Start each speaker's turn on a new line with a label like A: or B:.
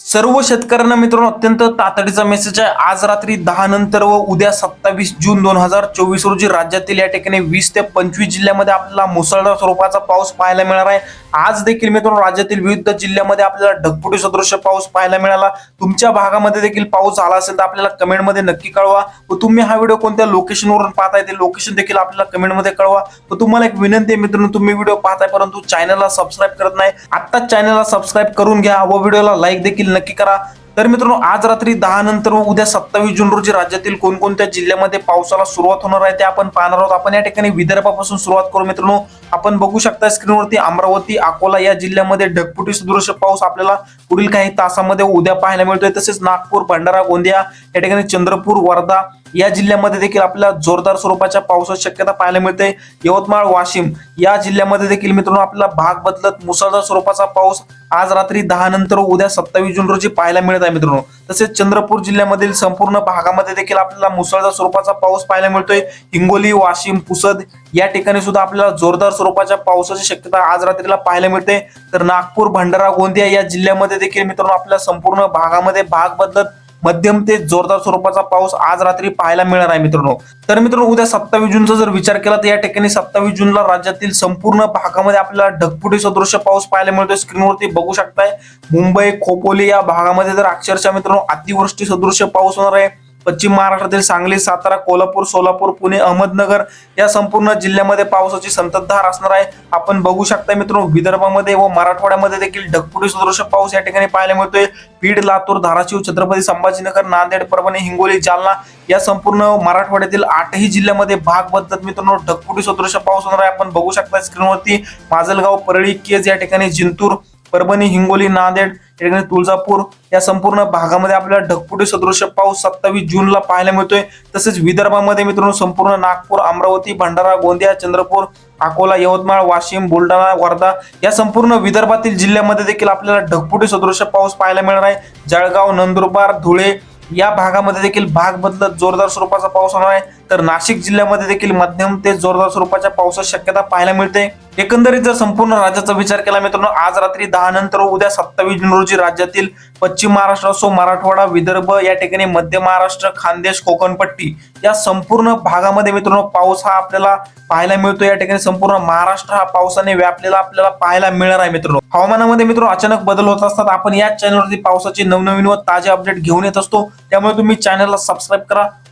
A: सर्व शेतकऱ्यांना मित्रांनो अत्यंत तातडीचा मेसेज आहे. आज रात्री दहा नंतर व उद्या सत्तावीस जून दोन हजार चोवीस रोजी राज्यातील या ठिकाणी वीस ते पंचवीस जिल्ह्यामध्ये आपल्याला मुसळधार स्वरूपाचा पाऊस पाहायला मिळणार आहे. आज देखील मित्रांनो राज्यातील विविध जिल्ह्यामध्ये आपल्याला ढगपुटी सदृश्य पाऊस पाहायला मिळाला. तुमच्या भागामध्ये देखील पाऊस आला असेल तर आपल्याला कमेंटमध्ये नक्की कळवा. व तुम्ही हा व्हिडिओ कोणत्या लोकेशनवरून पाहताय ते लोकेशन देखील आपल्याला कमेंटमध्ये कळवा. व तुम्हाला एक विनंती आहे मित्रांनो तुम्ही व्हिडिओ पाहताय परंतु चॅनलला सबस्क्राईब करत नाही. आत्ताच चॅनलला सबस्क्राईब करून घ्या व व्हिडिओला लाईक देखील नक्की करा. तर मित्रांनो आज रात्री दहा नंतर व उद्या सत्तावीस जून रोजी राज्यातील कोणकोणत्या जिल्ह्यामध्ये पावसाला सुरुवात होणार आहे ते आपण पाहणार आहोत. आपण या ठिकाणी विदर्भापासून सुरुवात करू मित्रांनो. आपण बघू शकता स्क्रीनवरती अमरावती अकोला या जिल्ह्यामध्ये ढगपुटी सदृश पाऊस आपल्याला पुढील काही तासामध्ये उद्या पाहायला मिळतोय. तसेच नागपूर भंडारा गोंदिया या ठिकाणी चंद्रपूर वर्धा या जिल्ह्यामध्ये देखील आपल्याला जोरदार स्वरूपाच्या पावसाची शक्यता पाहायला मिळते. यवतमाळ वाशिम या जिल्ह्यामध्ये देखील मित्रांनो आपल्याला भाग बदलत मुसळधार स्वरूपाचा पाऊस आज रात्री दहा नंतर उद्या सत्तावीस जून रोजी पाहायला मिळत आहे मित्रांनो. तसेच चंद्रपूर जिल्ह्यामधील संपूर्ण भागामध्ये देखील आपल्याला मुसळधार स्वरूपाचा पाऊस पाहायला मिळतोय. हिंगोली वाशिम पुसद या ठिकाणी सुद्धा आपल्याला जोरदार स्वरूपाच्या पावसाची शक्यता आज रात्रीला पाहायला मिळते. तर नागपूर भंडारा गोंदिया या जिल्ह्यामध्ये देखील मित्रांनो आपल्या संपूर्ण भागामध्ये भाग बदलत मध्यम ते जोरदार स्वरूपाचा पाऊस आज रात्री पाहायला मिळणार आहे मित्रांनो. तर मित्रांनो उद्या सत्तावीस जूनचा जर विचार केला तर या ठिकाणी सत्तावीस जूनला राज्यातील संपूर्ण भागामध्ये आपल्याला ढगपुटी सदृश्य पाऊस पाहायला मिळतोय. स्क्रीनवरती बघू शकताय. मुंबई खोपोली या भागामध्ये तर अक्षरशः मित्रांनो अतिवृष्टी सदृश्य पाऊस होणार आहे. पश्चिम महाराष्ट्रातील सांगली सातारा कोल्हापूर सोलापूर पुणे अहमदनगर या संपूर्ण जिल्ह्यामध्ये पावसाची संततधार असणार आहे. आपण बघू शकता मित्रांनो विदर्भामध्ये व मराठवाड्यामध्ये देखील ढगपुटी सदृश पाऊस या ठिकाणी पाहायला मिळतोय. बीड लातूर धाराशिव छत्रपती संभाजीनगर नांदेड परभणी हिंगोली जालना या संपूर्ण मराठवाड्यातील आठही जिल्ह्यामध्ये भाग बदलत मित्रांनो ढगपुटी सदृश पाऊस होणार आहे. आपण बघू शकता स्क्रीनवरती माजलगाव परळी केज या ठिकाणी जिंतूर परभणी हिंगोली नांदेड या ठिकाणी तुळजापूर या संपूर्ण भागामध्ये आपल्याला ढगफुटी सदृश पाऊस सत्तावीस जूनला पाहायला मिळतोय. तसेच विदर्भामध्ये मित्रांनो संपूर्ण नागपूर अमरावती भंडारा गोंदिया चंद्रपूर अकोला यवतमाळ वाशिम बुलढाणा वर्धा या संपूर्ण विदर्भातील जिल्ह्यामध्ये देखील आपल्याला ढगफुटी सदृश्य पाऊस पाहायला मिळणार आहे. जळगाव नंदुरबार धुळे या भागामध्ये देखील भाग बदलत जोरदार स्वरूपाचा पाऊस होणार आहे. तर नाशिक जिल्ह्यामध्ये देखील मध्यम ते जोरदार स्वरूपाच्या पावसाची शक्यता पाहायला मिळते. एकंदरीत जर संपूर्ण राज्याचा विचार केला मित्रांनो आज रात्री दहा नंतर उद्या सत्तावीस जून रोजी राज्यातील पश्चिम महाराष्ट्र असो मराठवाडा विदर्भ या ठिकाणी मध्य महाराष्ट्र खानदेश कोकणपट्टी या संपूर्ण भागामध्ये मित्रांनो पाऊस हा आपल्याला पाहायला मिळतो. या ठिकाणी संपूर्ण महाराष्ट्र हा पावसाने व्यापलेला आपल्याला पाहायला मिळणार आहे मित्रांनो. हवामानामध्ये मित्रांनो अचानक बदल होत असतात. आपण या चॅनलवरती पावसाचे नवनवीन व ताजे अपडेट घेऊन येत असतो. त्यामुळे तुम्ही चॅनलला सबस्क्राईब करा.